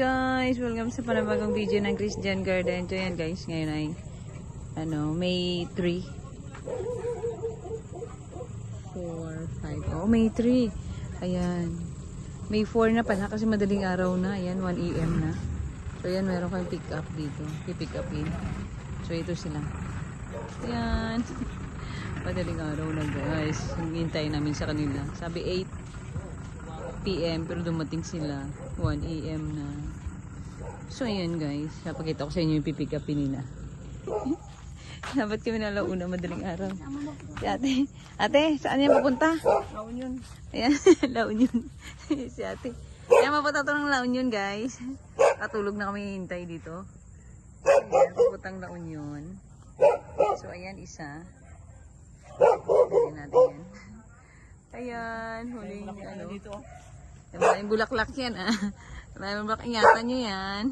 guys! Welcome sa panabagong video ng Christian Garden. Ito yan guys, ngayon ay ano, May 3. 4, 5. Oh, May 3. Ayan. May 4 na pala kasi madaling araw na. Ayan, 1 a.m. na. So ayan, meron kayong pick up dito. I-pick up in. So ito sila. Ayan. Madaling araw na guys. Hintay namin sa kanila. Sabi 8 p.m. pero dumating sila 1 a.m. na. So ayan guys, napakita ko sa inyo yung pipick upin nila. Dapat kami nalauna madaling araw. Si ate, ate, saan yan papunta? La Union. Ayan, La Union. si ate. Ayan, mapunta to ng La Union guys. Katulog na kami hintay dito. Ayan, papuntang La Union. So ayan, isa. Ayan natin yan. Ayan, huling ano. Dito. Yung maraming bulaklak yan ah. Maraming bulaklak. Ingatan nyo yan.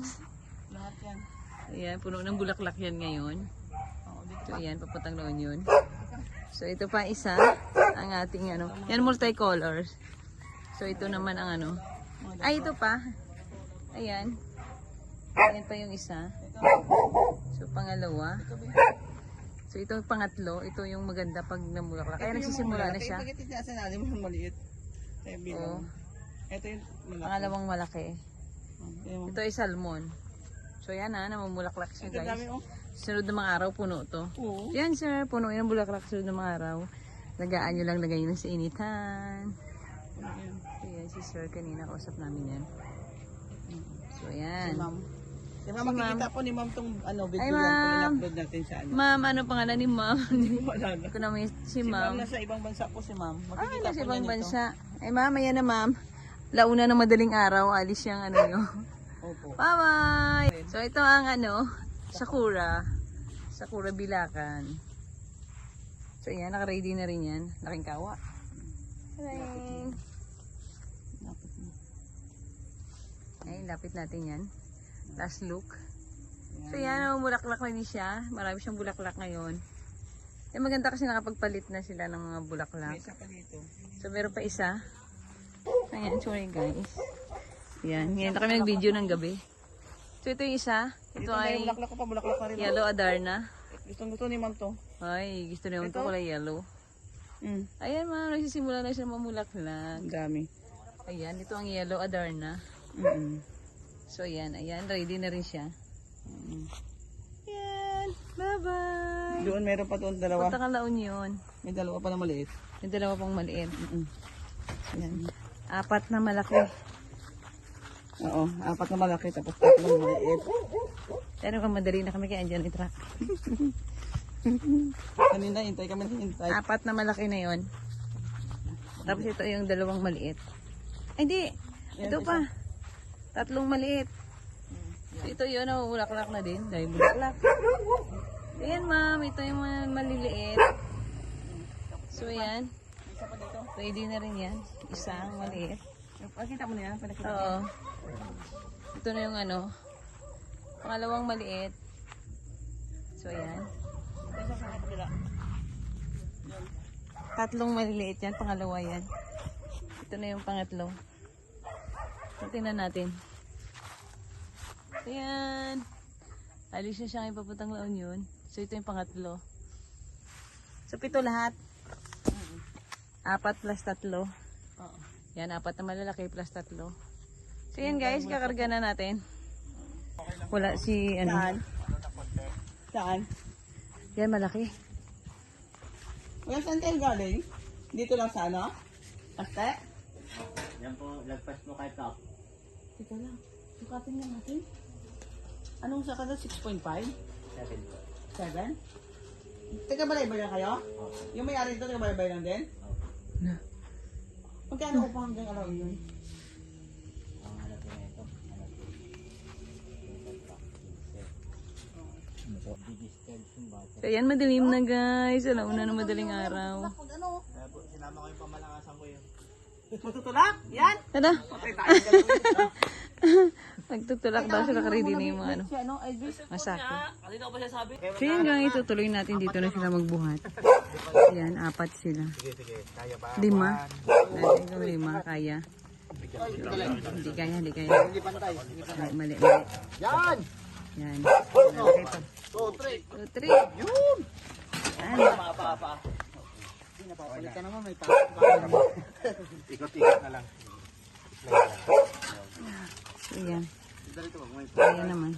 Lahat yan. Ayan, puno ng bulaklak yan ngayon. So ayan, papatang noon yun. So ito pa isa, ang ating ano. Yan multicolors. So ito naman ang ano. Ay, ito pa. Ayan. Ayan pa yung isa. So pangalawa. So ito pangatlo. Ito yung maganda pag namulaklak. Kaya nagsisimula na siya. Bakit ito sa natin mo maliit? Kaya bilang. Ito yung malaki. Pangalawang malaki. Ito Ito ay salmon. So yan ha, namumulaklak siya Ito dami guys. oh. Sunod na mga araw, puno to. Oo. Yan sir, puno yan ang bulaklak sunod na mga araw. Lagaan nyo lang, lagay nyo lang sa initan. Ayan. Ayan, si sir kanina, kausap namin yan. So Si yan. ma'am. Di ba Si makikita po ni ma'am tong ano, video Ay, yan kung ma'am. in-upload natin sa ano. Ma'am, ano pangalan ni ma'am? Hindi ko maalala. Ito naman si Si ma'am ma'am. nasa ibang bansa po si ma'am. Ah, Makikita nasa po ibang niya nito. bansa. Ay ma'am, ayan na ma'am. Launa ng madaling araw, alis yung ano nyo. Opo. Bye-bye! So ito ang ano, Sakura. Sakura Bilakan. So yan, naka-ready na rin yan. Laking kawa. Ayan. Dapat mo. Ay, lapit natin yan. Last look. So yan, oh, bulaklak na din siya. Marami siyang bulaklak ngayon. Eh, maganda kasi nakapagpalit na sila ng mga May bulaklak. isa pa dito. So meron pa isa. Ayan, sorry guys. Yan, ngayon na kami nag-video ng gabi. So ito yung isa. Ito ay yung bulaklak ko pa, bulaklak pa rin. yellow adarna. Gustong gusto ni ma'am to. Ay, gusto naman ito Ito? kulay yellow. Mm. Ayan ma'am, nagsisimula na siya mamulaklak. Ang dami. Ayan, ito ang yellow adarna. Mm So ayan, ayan, ready na rin siya. -mm. Ayan, bye-bye! Doon meron pa doon dalawa. Punta ka La Union. May dalawa pa na maliit. May dalawa pang maliit. Mm Ayan. Apat na malaki. Oo, apat na malaki tapos tatlong maliit. Pero kung madali na kami kaya andyan yung truck. Kanina hintay kami hintay. Apat na malaki na yon. Tapos ito yung dalawang maliit. Ay. Yan, Ito pa. Tatlong maliit. Ito yun, bulaklak na din. Dahil bulaklak. Ayan, ma'am. Ito yung maliliit. So, ayan. Ready na rin yan. Isang maliit. Pakita mo na yan. Panakita Oo. Ito na yung ano. Pangalawang maliit. So, kapila. Tatlong maliliit yan. Pangalawa yan. Ito na yung pangatlo. Tingnan natin. Ayan. Alis na siya ngayon papuntang La Union. So, ito yung pangatlo. So, pito lahat. Apat plus tatlo. Oo. Yan, apat na malalaki plus tatlo. So, yan guys. Kakarga na natin. Wala si, ano. Saan? Saan? Yan, malaki. Wala saan kayo galing? Dito lang sa ano? Aste? Yan po, lagpas mo kay Top. Dito lang. Sukatin nga natin. Anong sa kada? 6.5? 7 po. 7? Taga balay-bay lang kayo? Yung may-ari dito, taga balay-bay lang din? Na. Magkano ko pa hanggang araw yun? Na. So, yan, madilim na guys. Alauna na madaling araw. Ano? Sinama ko yung pamalakasan ko yun. Matutulak? Yan? Tada. Patay tayo dyan. Nagtutulak daw sila ready na yung mga ano. Ano? Masako. So yan guys, tutuloy natin dito na sila magbuhat. Yan, apat sila. Lima. Natin kung lima, kaya. Hindi kaya, hindi kaya. Mali, mali. Yan! Yan. Two, three. Two, three. Yun! Yan. Pa, pa, pa. Hindi napapalit ka naman. May pa. Ikot-ikot na lang. So, yan. Kaya naman.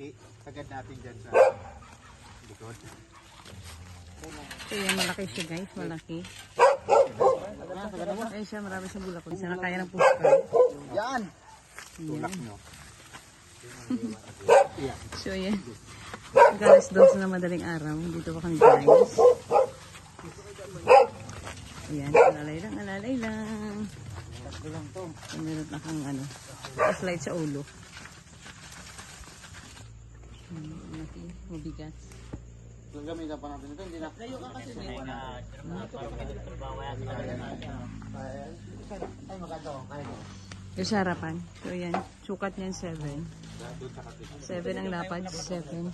Eh, sagad natin dyan sa likod. So, yan. Malaki siya, guys. Malaki. Ay siya, marami siyang bulakod. Sana kaya ng puspay. Yan! Tulak nyo. So, yan. Galas dos na madaling araw. Dito pa kami, guys. Ayan, alalay lang, alalay lang. Tatlo lang to. Meron na kang ano, slide sa ulo. Malaki, mabigat. Kung gamitan pa natin ito, hindi na. Layo ka kasi. Ay, maganda ko. Kaya. Yung sa harapan. So, yan. Sukat niyan 7. 7 ang lapad, 7.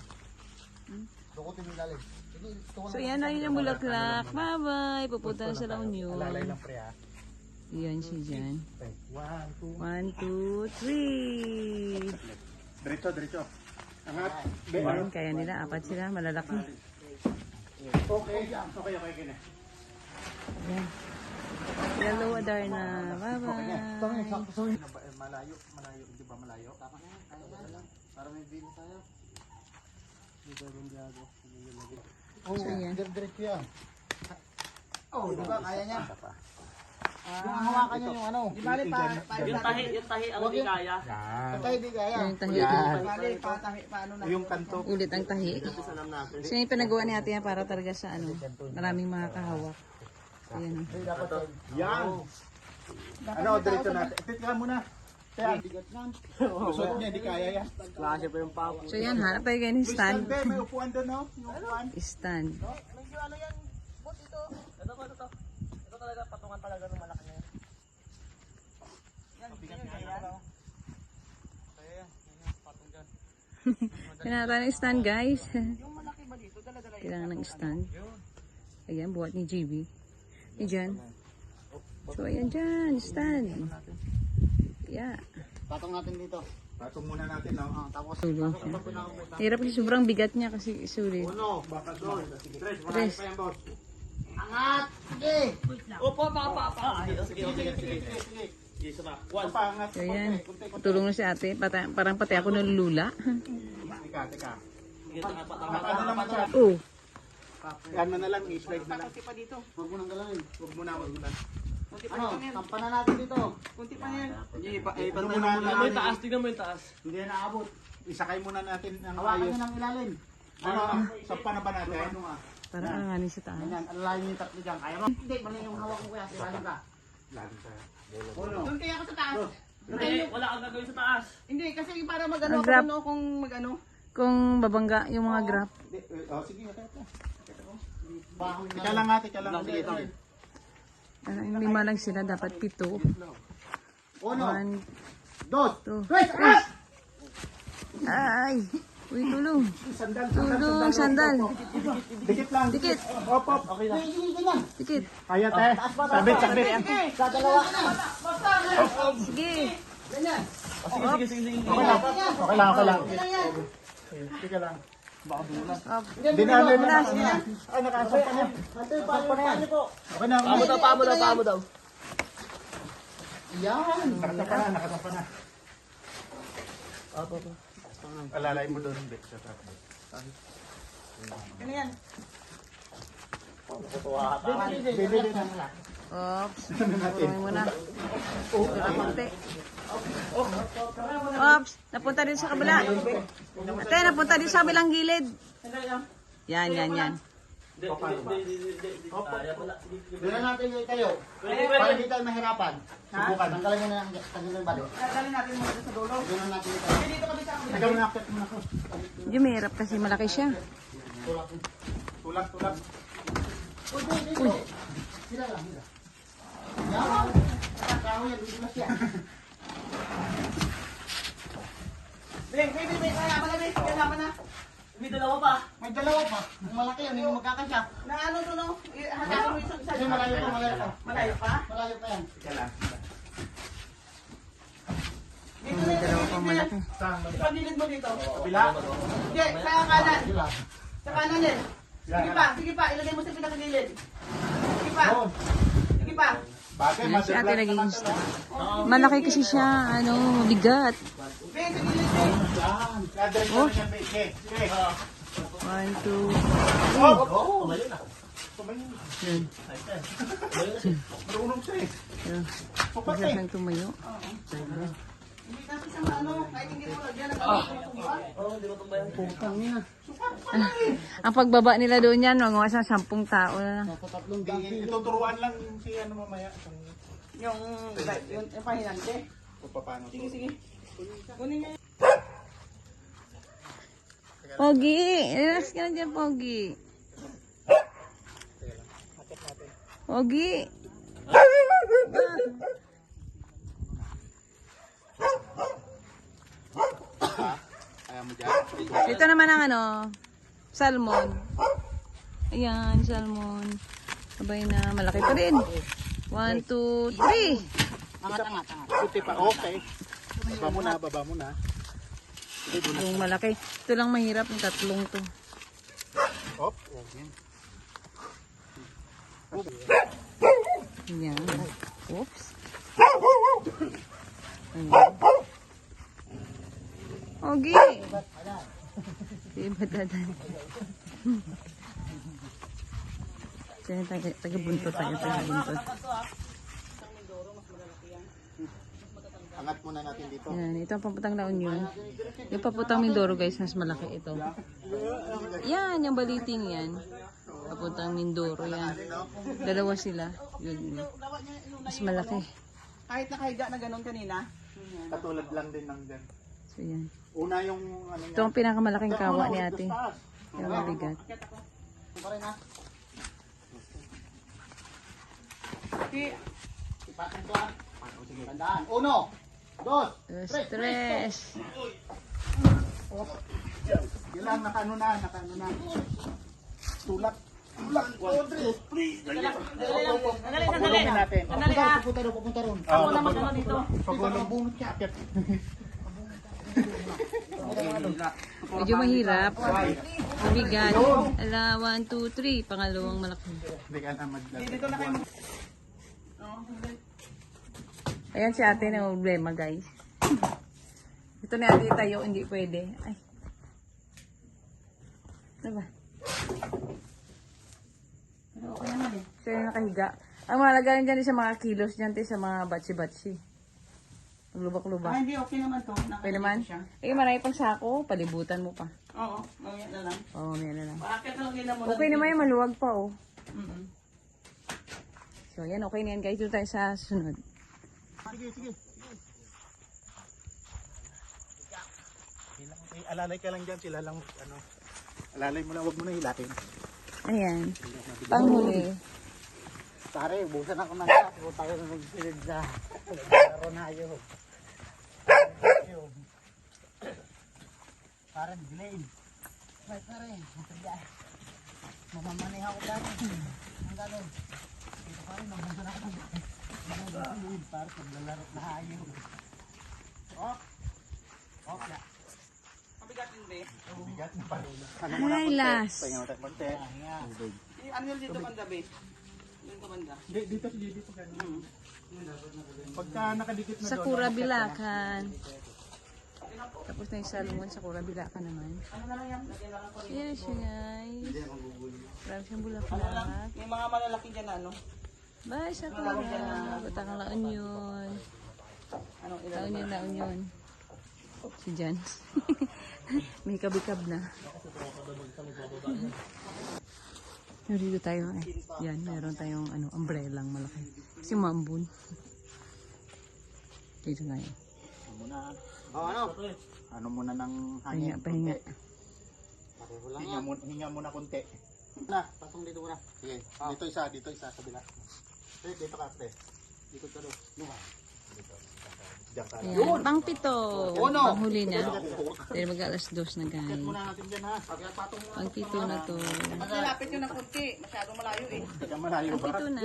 Dukutin yung lalim. Sige, tuko So, yan na yun yung bulaklak. Bye-bye. Pupunta na sa La Union. Lalay lang pre ha. Yan siya dyan. Okay. One, two. 1, 2, 3. Diretso, diretso. Angat. Ayan, kaya nila. Apat sila. Malalaki. Okay, okay, okay, okay na. Yan. Yellow Adarna. Bye-bye. Malayo, malayo, di ba malayo? Para may bill tayo. So, yan. Diretso yan. Oh, di ba? Kaya niya. Yung hawakan niya yung ano. Di bali pa. Yung tahi, yung tahi ang hindi kaya. Yan. Tayo di kaya. Yung tahi. Yan. Bali, patahi, paano na? Yung kanto. Ulit ang tahi. So, yung pinagawa ni ate yan para talaga sa ano, maraming makakahawak. Ayan. Yan. Ano, diretso natin. Tit ka muna. Kaya, Bigat yan. usot niya, hindi kaya yan. Klase pa yung papo. So, yan. Hanap tayo kayo ng stand. Stand, may upuan doon, no? Yung upuan. Stand. Medyo ano yan, boss ito. Ito ko, ito to. Ito talaga, patungan talaga ng malaki na yan. Yan, bigat nga yan. Kaya yan, yan, patong dyan. Kailangan tayo ng stand, guys. Yung malaki ba dito, dala-dala Kailangan ng stand. Ayan, buhat ni JB. Jan. So, ayan dyan. Stand. Yeah. Patong natin dito. Patong muna natin, no? Ah, tapos. Tulong siya. Hirap kasi sobrang bigat niya kasi sulit. Uno, baka doon. Tres, Tres. pa yan, boss. Angat! Sige! Opo, pa, pa, pa. Sige, sige, sige, sige. Sige, sama. One. So. Tulong na si ate. Pata, parang pati ako nalulula. Teka, teka. Paano naman siya? oh. Yan mo na lang, i-slide na lang. Kunti pa dito. Huwag mo nang galawin. Huwag mo na, huwag mo na. Kunti pa Ano? dito yan. Tampanan natin dito. Kunti pa yan. Hindi, pa, eh, Tignan mo na mo lang. mo yung taas. Tignan mo yung taas. Hindi na naabot. Isakay muna natin ang Hawakan ayos. niyo ng ilalim. Ano, sampa na ba natin? Parang alanganin sa taas. Ganyan, alalayin yung tatlo dyan. Kaya mo? Hindi, mali yung hawak mo kuya. Silalim ka. Lalo sa... Uno. Doon kaya ako sa taas. Hindi, wala kang gagawin sa taas. Hindi, kasi para magano Ang ako grab. ano kung magano. Kung babangga yung mga graph. Hindi, eh, Oh, sige, ito, ito. Bahon Teka lang nga, teka lang. Sige, sige. Parang lima lang sila. Dapat pito. Uno. One, Dos. two. Tres. Ah! Ay! Uy, tulong. Sandal, Tulong, sandal. Dikit lang. Dikit. Op, op. Okay lang. Sige, sige. Dikit. Kaya, te. Sabit, sabit. Sa dalawa. Sige. Sige, sige, sige, sige. Okay lang. Okay lang, okay lang. Teka lang. Up. Hindi na, hindi na. Ah, nakasampa na. Ate, paano paano po? Okay na, okay na. daw, pamo daw, pamo daw. Yan. Nakasampa na, nakasampa na. Alalay mo doon, Bek, sa top. Ano yan? Bibili na lang. Ops. Tulungin mo na. Pero konti. Ops. Napunta din sa kabila. Ate, napunta din sa kabilang gilid. Yan, yan, yan. Hindi, hindi, hindi, hindi, hindi. Na natin yung tayo. Para hindi tayo mahirapan. Subukan. Tanggalin mo na ang tanggalin yung balo. Dadalhin natin muna sa dulo. Na natin ito. Dito kami sa. Teka muna, akit muna ako. Medyo mahirap kasi malaki siya. Tulak, tulak. Uy, uy, dito. Sila lang, sila. Yan. Kahoy yan, dudulas yan. Bing, bing, bing, bing. Kaya na, bing. Kaya na. May dalawa pa. May dalawa pa. Ang malaki yun, yung magkakasya. Na ano to no? Hanapin mo isang isa. Malayo pa, malayo pa. Malayo pa? Malayo pa yan. Dito May na dalawa pang malaki. Ipagilid mo dito. Kabila. Hindi, sa kanan. Sa kanan din. Sige pa, sige pa. Ilagay mo sa pinakagilid. Sige pa. Sige pa. Ayan, si ate naging to, Malaki kasi siya, ano, bigat. Yan. Oh. yan. One, two, Oh! Oh! Tumayo na. Tumayo na. yun. Marunong siya eh. Yun. Tupat Bigla eh. siyang tumayo. Hindi kasi siyang ano, kahit hindi mo lagyan ng ano. Putang niya. Ang pagbaba nila doon yan, mga sa sampung tao na lang. Nakatatlong gabi. Ituturuan lang si ano mamaya. Kung Yung, yung, yung pahinante. kung paano. Sige, sige. Kunin niya. Pogi! Relax ka na dyan, Pogi. Pogi! Kaya mo dyan. Ito naman ang ano, salmon. Ayan, salmon. Sabay na, malaki pa rin. One, two, three. Puti pa. Okay. Baba mo na, baba mo na. Yung malaki. Ito lang mahirap, yung tatlong to. Op. Okay. Ayan. Oops. Ogi! Iba dadan. Kaya taga, taga buntot tayo, taga buntot. Angat muna natin dito. Ayan, ito ang paputang na onion. Yung paputang Mindoro guys, mas malaki ito. Yan, yung baliting yan. Paputang Mindoro yan. Dalawa sila. Yun. Mas malaki. Kahit nakahiga na ganun kanina. Katulad lang din ng dyan. So yan. Una yung ano Ito ang pinakamalaking kawa ni ate. Yung mabigat. Ito pa rin ha. Sige. Ipatin ko. Sige. Tandaan. Uno. Dos. Stress. Yun lang, nakaano na, nakaano na. Tulak. Pupunta ron, pupunta ron. Ako na mag-ano dito. Pagulong bunot. Akyat. Medyo mahirap. Mabigat. Ala, one, two, three. Pangalawang malaki. Ka na maglag. Dito na kayo. Ayan si ate na problema guys. Ito na ate tayo, hindi pwede. Ay. Ba? Pero okay naman eh. Siya yung nakahiga. Ang mahalaga rin dyan sa mga kilos dyan, te, sa mga batsi-batsi. Ah, Maglubak-lubak. hindi, okay naman to. Nakakita Pwede naman? siya. Eh, marami pang sako. Palibutan mo pa. Oo, mamaya na lang. Oo, oh, na lang. Bakit na lang mo Okay naman yung maluwag pa, oh. Mm-mm. So, yan, okay na yan guys. Doon tayo sa sunod. Sige, sige. Eh, Alalay ka lang dyan, sila lang, ano, alalay mo lang, huwag mo na hilatin. Ayan. Panghuli. Pare, busan ako ng gas, kung tayo na nagsilid sa naglaro na yun. Pare, dilayin. Ay, pare. Mamamanih ako dati. Ang gano'n. Dito pare, nabusan ako. Nabusan pare, paglalaro na ayun. Oh. Oh, na. Mabigat din, be. Bigat na pare. Ano Ay, last. Pahinga mo tayo konti. Eh, Ano yun dito banda, be? Dito banda. Di- Dito, dito, dito. ganun. Pagka nakadikit na Sakura Bilakan. Tapos na yung salmon, Sakura Bilakan naman. Ano na lang yan? Na. Ayan siya guys. Marami siyang bulaklak. Yung mga malalaki dyan, ano? Bye, Sakura. Batang la onion. Anong La ilan? onion, la onion. Si Jan. May kabikab na. Dito tayo eh. Yan, meron tayong ano, umbrella malaki. Kasi maambun. Dito tayo. Oh, ano? Ano muna ng Pahinga, hangin? pahinga. Konti. Hinga muna, hinga muna konti. Na, pasong dito muna. Sige, dito isa, dito isa sa bila. Pre, dito ka, pre. Dito ka doon. Luha. Ka. Ayan, pang pito. Uno. Panghuli na. Dahil mag alas dos na guys. Muna natin dyan ha. Pang pito na to. Malapit yun ng kunti. Masyadong malayo eh. Malayo Pang pito na.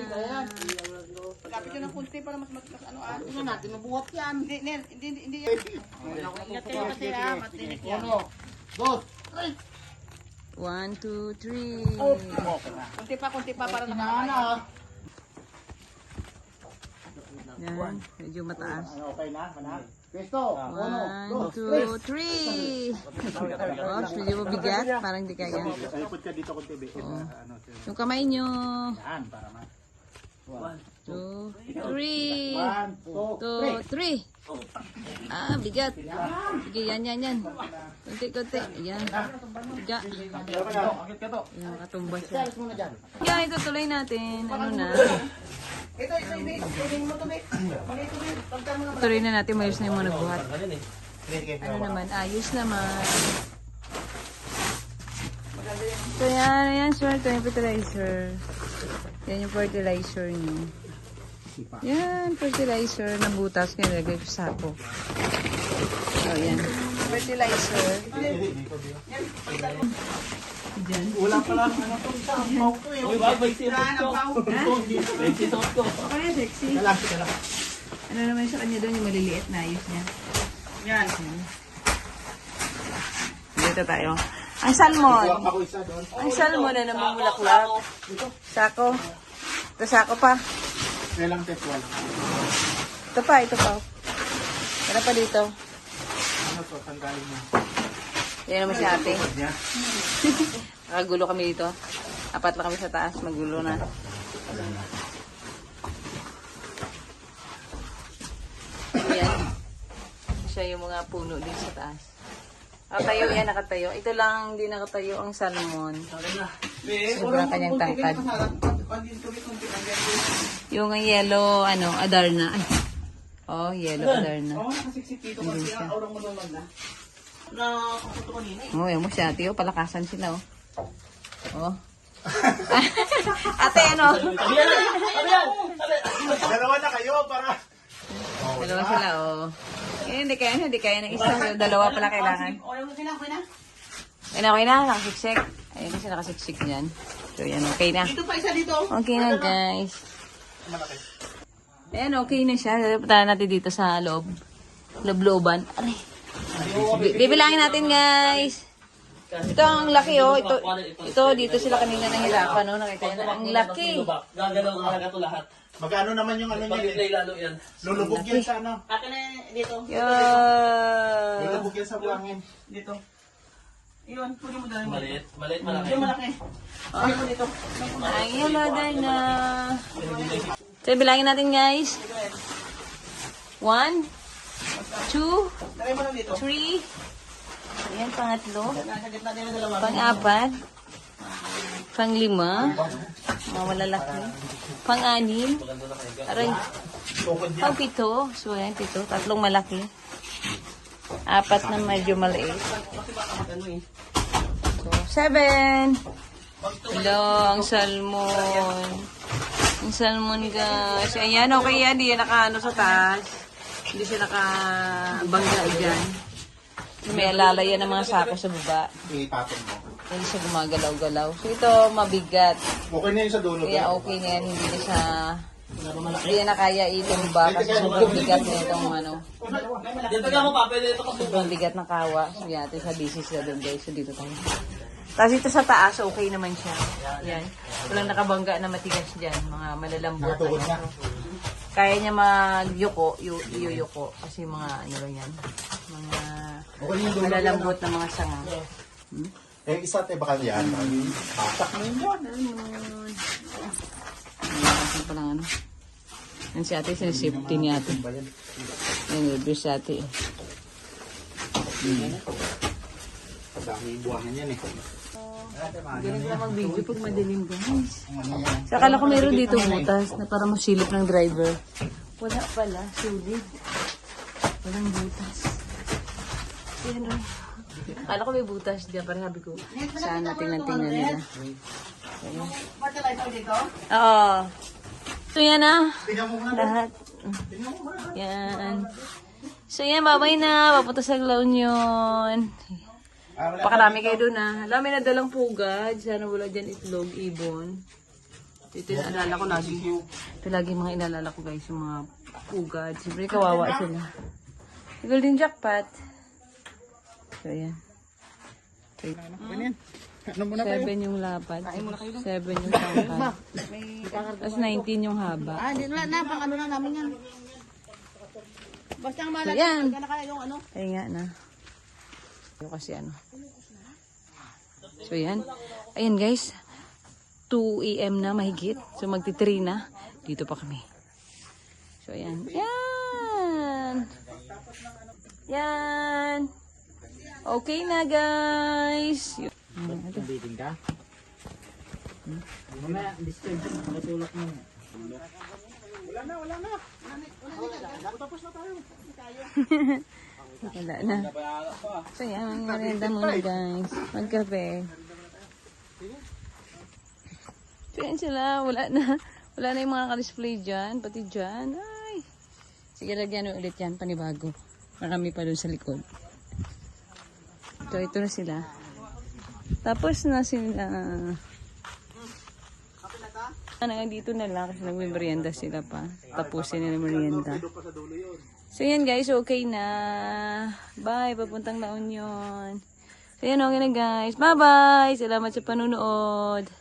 Malapit yun ng kunti para mas mas, mas ano ah. Tingnan natin, mabuhat yan. Hindi, Nel, hindi, hindi, hindi yan. Ingat kayo kasi ah, matinik yan. Dos. One, two, three. Kunti pa, kunti pa para nakakaya. Yan, medyo mataas. Ano, okay na? Mana? Pesto. One, two, three. Oops, medyo mabigat. Parang di kaya. Ay, put ka dito konti. Be. Ano, sir. Yung kamay nyo. Yan, para ma. Two, three. Two, three. Ah, bigat. Sige, yan, yan, yan. Kunti, kunti. Ayan. Biga. Ayan, katumba siya. Yeah, ito tuloy natin. Ano na. Ito, ito, ito. Tuloy na natin. Mayos na yung mga nagbuhat. Ano naman, ayos naman. So yan, yan sir, ito yung fertilizer. Yan yung fertilizer nyo. Yan, fertilizer na butas kaya nilagay ko sa sako. So yan, fertilizer. Diyan. Wala pa lang. Ano ang pau to eh. Uy, wag. May Saan ang pao? Kaya sexy. Kala, kala. Ano naman sa kanya doon yung maliliit na ayos niya. Yan. Dito tayo. Ang salmon. Ako isa doon. Ang salmon na naman bulaklak. Sako. Ito sako pa. Kailang test wall. Ito pa, ito pa. Ano pa dito? Ano to? Tanggalin mo. Yan naman si ate. Nakagulo kami dito. Apat lang kami sa taas. Magulo na. Yan. Siya yung mga puno din sa taas. Nakatayo yan, nakatayo. Ito lang hindi nakatayo ang salmon. Sobrang kanyang tangkad. Yung yellow, ano, Adarna. Ay. Oh, yellow Adarna. Oo, nakasiksik dito kasi ang aurang malumag na. Na, kaputo kanina eh. Oh, yung mo siya, ate, oh, palakasan sila, oh. Oh. ate, ano? Dalawa na kayo para. Dalawa sila, oh. Eh, hindi kaya, hindi kaya ng isa. Dalawa pala kailangan. Okay na, okay na. Na, nakasiksik. Ayun kasi nakasiksik yan. So, yan, okay na. Dito pa isa dito. Okay na, guys. Ayan, okay na siya. Punta natin dito sa loob. Loob-looban. Aray. Bi- Bibilangin natin, guys. Ito ang laki, oh. Ito, ito dito sila kanina nahirapan, no? Nakita nyo. Ang laki. Gagalaw talaga to lahat. Magkano naman yung ano niya? Pag-play lalo yan. Lulubog yan sa ano? Akin na dito. Yeah. Lulubog yan sa buhangin. Dito. Iyon, pwede mo dali mo. Maliit. Maliit malaki. Yung malaki. Pwede mo dito. Ay, hello, na. So, bilangin natin, guys. One, two, three. Ayan, pangatlo. Pang-apat. Pang-lima. Mga malalaki. Pang-anim. Aray. Pang-pito. So, ayan, pito. Tatlong malaki. Apat na medyo maliit. So, seven. Hello, ang salmon. Ang salmon, guys. Ayan, okay yan. Hindi yan naka, ano, sa taas. Hindi siya nakabangga dyan. May alalayan ng mga sako sa baba. Ipatong mo. Hindi siya gumagalaw-galaw. So ito, mabigat. Okay na yun sa dulo. Kaya okay na yan. Hindi na siya... Hindi na kaya itumba kasi sobrang bigat na itong ano. Dito ka mo pa. Pwede ito kasi. Sobrang bigat ng kawa. So yate sa busy sila doon guys. So dito tayo. Tapos ito sa taas, okay naman siya. Yan. Walang nakabangga na matigas dyan. Mga malalambot. Na. Kaya niya magyuko, yu- iyuyuko. Kasi mga ano yan. Mga. Malalambot na mga sanga. Eh, isa tayo baka yan. Patak mo yun. Ayun pa lang ano. Yan si ate, sinisafety ni ate. Yan, review si ate. Ang dami yung buwangan yan eh. Galing ko mag-video pag madilim guys. Sa akala ko meron dito butas na para masilip ng driver. Wala pala, sulit. Walang butas. Yan o. Akala ko may butas diyan, para sabi ko, saan natin tingnan nila. Dito. Oo. So yan muna. Lahat. Yan. So yan, babay na. Papunta sa La Union. Pakarami kayo doon ah. Alam, may nadalang pugad. Sana wala dyan itlog, ibon. Ito yung alala ko lagi. Ito lagi mga inalala ko guys, yung mga pugad. Siyempre kawawa sila. Golden jackpot. So yan. Ano yan? Ano muna tayo? Seven yung lapad. Seven yung tangkad. Tapos 19 yung haba. Ah, hindi na, pang ano na namin yan. Basta ang So malaki, yan. yung ano. Ay nga na. Yung kasi ano. So yan. Ayan guys. 2 a.m. na mahigit. So magti 3 na. Dito pa kami. So ayan. Yan. Yan. Okay na guys. Biting ka? Mamaya, disturb ka. Mo. Wala na. So yan. Merienda muna guys. Magkape. So yan sila. Wala na. Wala na yung mga ka-display dyan. Pati dyan. Ay. Sige, lagyan mo ulit yan. Panibago. Marami pa dun sa likod. So, ito na sila. Tapos na sila. Ano, dito na lang kasi nagme-merienda sila pa. Tapusin nila merienda. So, yan guys. Okay na. Bye. Papuntang La Union. So, yan. Okay na guys. Bye-bye. Salamat sa panunood.